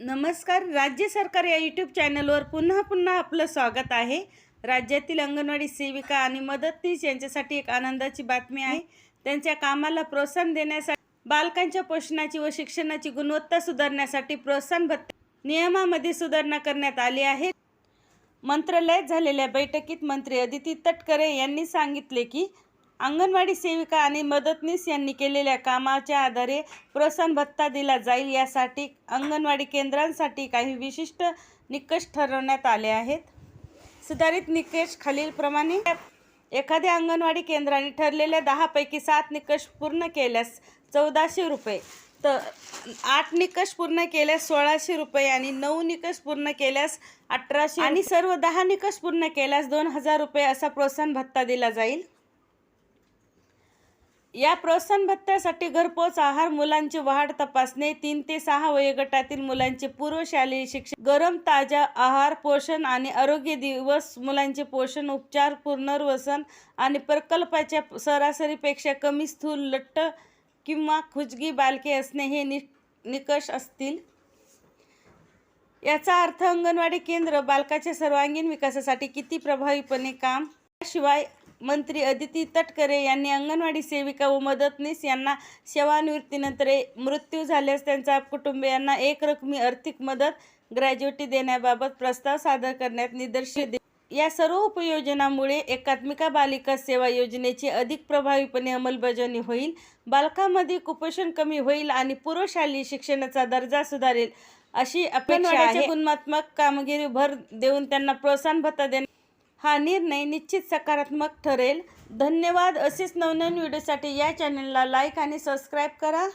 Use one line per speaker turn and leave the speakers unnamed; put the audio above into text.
नमस्कार राज्य सरकार या यूट्यूब चॅनलवर पुन्हा पुन्हा आपलं स्वागत आहे. राज्यातील अंगणवाडी सेविका आणि मदतनीस यांच्यासाठी एक आनंदाची बातमी आहे. त्यांच्या कामाला प्रोत्साहन देण्यासाठी बालकांच्या पोषणाची व शिक्षणाची गुणवत्ता सुधारण्यासाठी प्रोत्साहन भत्ते नियमामध्ये सुधारणा करण्यात आली आहे. मंत्रालयात झालेल्या बैठकीत मंत्री अदिती तटकरे यांनी सांगितले की अंगणवाडी सेविका आणि मदतनीस यांनी केलेल्या कामाच्या आधारे प्रोत्साहन भत्ता दिला जाईल. यासाठी अंगणवाडी केंद्रांसाठी काही विशिष्ट निकष ठरवण्यात आले आहेत. सुधारित निकष खालीलप्रमाणे. एखाद्या अंगणवाडी केंद्राने ठरलेल्या दहापैकी सात निकष पूर्ण केल्यास चौदाशे रुपये तर आठ निकष पूर्ण केल्यास सोळाशे रुपये आणि नऊ निकष पूर्ण केल्यास अठराशे आणि सर्व दहा निकष पूर्ण केल्यास दोन हजार रुपये असा प्रोत्साहन भत्ता दिला जाईल. या प्रोत्साहन भत्त्यासाठी घरपोच आहार मुलांची वाढ तपासणे तीन ते सहा वयोगटातील मुलांचे पूर्वशालेय शिक्षण गरम ताजा आहार पोषण आणि आरोग्य दिवस मुलांचे पोषण उपचार पुनर्वसन आणि प्रकल्पाच्या सरासरीपेक्षा कमी स्थूल लट्ट किंवा खुजगी बालके असणे हे नि निकष असतील. याचा अर्थ अंगणवाडी केंद्र बालकाच्या सर्वांगीण विकासासाठी किती प्रभावीपणे काम शिवाय मंत्री अदिती तटकरे यांनी अंगणवाडी सेविका व मदतनीस यांना सेवानिवृत्तीनंतर मृत्यू झाल्यास त्यांच्या कुटुंबियांना एक रकमी आर्थिक मदत ग्रॅज्युटी देण्याबाबत प्रस्ताव सादर करण्यात निदर्शन दे या सर्व उपयोजनामुळे एकात्मिका बालिका सेवा योजनेची अधिक प्रभावीपणे अंमलबजावणी होईल बालकांमध्ये कुपोषण कमी होईल आणि पूर्वशालेय शिक्षणाचा दर्जा सुधारेल अशी अपेक्षा गुणात्मक कामगिरी भर देऊन त्यांना प्रोत्साहन भत्ता देणे हा निर्णय निश्चित सकारात्मक ठरेल. धन्यवाद. असेच नवनवीन व्हिडिओसाठी या चॅनलला लाईक आणि सबस्क्राईब करा.